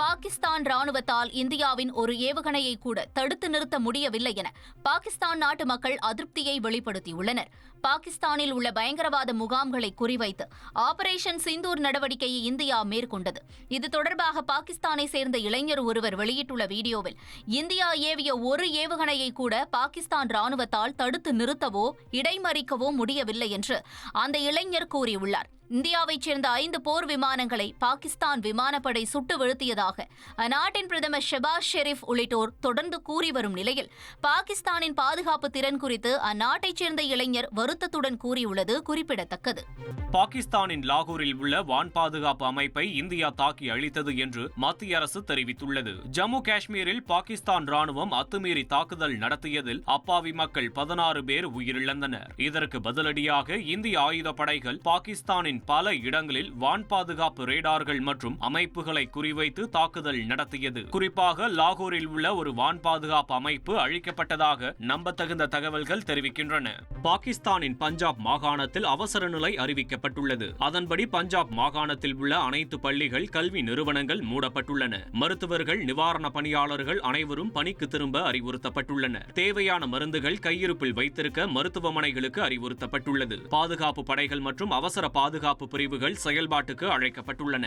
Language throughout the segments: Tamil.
பாகிஸ்தான் ராணுவத்தால் இந்தியாவின் ஒரு ஏவுகணையை கூட தடுத்து நிறுத்த முடியவில்லை என பாகிஸ்தான் நாட்டு மக்கள் அதிருப்தியை வெளிப்படுத்தியுள்ளனர். பாகிஸ்தானில் உள்ள பயங்கரவாத முகாம்களை குறிவைத்து ஆபரேஷன் சிந்தூர் நடவடிக்கையை இந்தியா மேற்கொண்டது. இது தொடர்பாக பாகிஸ்தானை சேர்ந்த இளைஞர் ஒருவர் வெளியிட்டுள்ள வீடியோவில் இந்தியா ஏவிய ஒரு ஏவுகணையை கூட பாகிஸ்தான் ராணுவத்தால் தடுத்து நிறுத்தவோ இடைமறிக்கவோ முடியவில்லை என்று அந்த இளைஞர் கூறியுள்ளார். இந்தியாவைச் சேர்ந்த ஐந்து போர் விமானங்களை பாகிஸ்தான் விமானப்படை சுட்டு வீழ்த்தியதாக அந்நாட்டின் பிரதமர் ஷெபாஸ் ஷெரீப் உள்ளிட்டோர் தொடர்ந்து கூறி வரும் நிலையில் பாகிஸ்தானின் பாதுகாப்பு திறன் குறித்து அந்நாட்டைச் சேர்ந்த இளைஞர் வருத்தத்துடன் கூறியுள்ளது குறிப்பிடத்தக்கது. பாகிஸ்தானின் லாகூரில் உள்ள வான் பாதுகாப்பு அமைப்பை இந்தியா தாக்கி அழித்தது என்று மத்திய அரசு தெரிவித்துள்ளது. ஜம்மு காஷ்மீரில் பாகிஸ்தான் ராணுவம் அத்துமீறி தாக்குதல் நடத்தியதில் அப்பாவி மக்கள் பதினாறு பேர் உயிரிழந்தனர். இதற்கு பதிலடியாக இந்திய ஆயுதப்படைகள் பாகிஸ்தானின் பல இடங்களில் வான் பாதுகாப்பு ரேடார்கள் மற்றும் அமைப்புகளை குறிவைத்து தாக்குதல் நடத்தியது. குறிப்பாக லாகூரில் உள்ள ஒரு வான் பாதுகாப்பு அமைப்பு அழிக்கப்பட்டதாக நம்பத்தகுந்த தகவல்கள் தெரிவிக்கின்றன. பாகிஸ்தானின் பஞ்சாப் மாகாணத்தில் அவசர நிலை அறிவிக்கப்பட்டுள்ளது. அதன்படி பஞ்சாப் மாகாணத்தில் உள்ள அனைத்து பள்ளிகள் கல்வி நிறுவனங்கள் மூடப்பட்டுள்ளன. மருத்துவர்கள் நிவாரண பணியாளர்கள் அனைவரும் பணிக்கு திரும்ப அறிவுறுத்தப்பட்டுள்ளன. தேவையான மருந்துகள் கையிருப்பில் வைத்திருக்க மருத்துவமனைகளுக்கு அறிவுறுத்தப்பட்டுள்ளது. பாதுகாப்பு படைகள் மற்றும் அவசர பாதுகாப்பு பாதுகாப்பு பிரிவுகள் செயல்பாட்டுக்கு அழைக்கப்பட்டுள்ளன.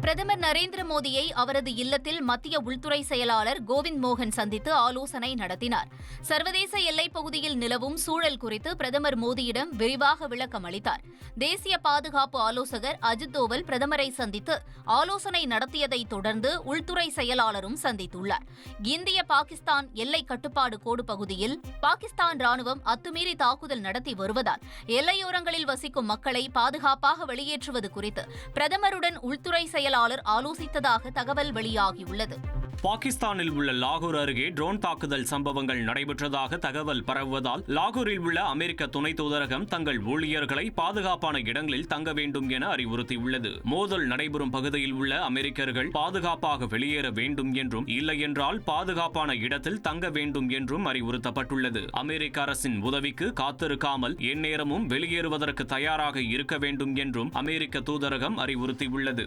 பிரதமர் நரேந்திர மோடியை அவரது இல்லத்தில் மத்திய உள்துறை செயலாளர் கோவிந்த் மோகன் சந்தித்து ஆலோசனை நடத்தினார். சர்வதேச எல்லைப் பகுதியில் நிலவும் சூழல் குறித்து பிரதமர் மோடியிடம் விரிவாக விளக்கம் அளித்தார். தேசிய பாதுகாப்பு ஆலோசகர் அஜித் தோவல் பிரதமரை சந்தித்து ஆலோசனை நடத்தியதைத் தொடர்ந்து உள்துறை செயலாளரும் சந்தித்துள்ளார். இந்திய பாகிஸ்தான் எல்லை கட்டுப்பாடு கோடு பகுதியில் பாகிஸ்தான் ராணுவம் அத்துமீறி தாக்குதல் நடத்தி வருவதால் எல்லையோரங்களில் வசிக்கும் மக்களை பாதுகாப்பாக வெளியேற்றுவது குறித்து பிரதமருடன் உள்துறை செயலாளர் ஆலோசித்ததாக தகவல் வெளியாகியுள்ளது. பாகிஸ்தானில் உள்ள லாகூர் அருகே ட்ரோன் தாக்குதல் சம்பவங்கள் நடைபெற்றதாக தகவல் பரவுவதால் லாகூரில் உள்ள அமெரிக்க துணை தூதரகம் தங்கள் ஊழியர்களை பாதுகாப்பான இடங்களில் தங்க வேண்டும் என அறிவுறுத்தியுள்ளது. மோதல் நடைபெறும் பகுதியில் உள்ள அமெரிக்கர்கள் பாதுகாப்பாக வெளியேற வேண்டும் என்றும் இல்லையென்றால் பாதுகாப்பான இடத்தில் தங்க வேண்டும் என்றும் அறிவுறுத்தப்பட்டுள்ளது. அமெரிக்க அரசின் உதவிக்கு காத்திருக்காமல் எந்நேரமும் வெளியேறுவதற்கு தயாராக இருக்க வேண்டும் என்றும் அமெரிக்க தூதரகம் அறிவுறுத்தியுள்ளது.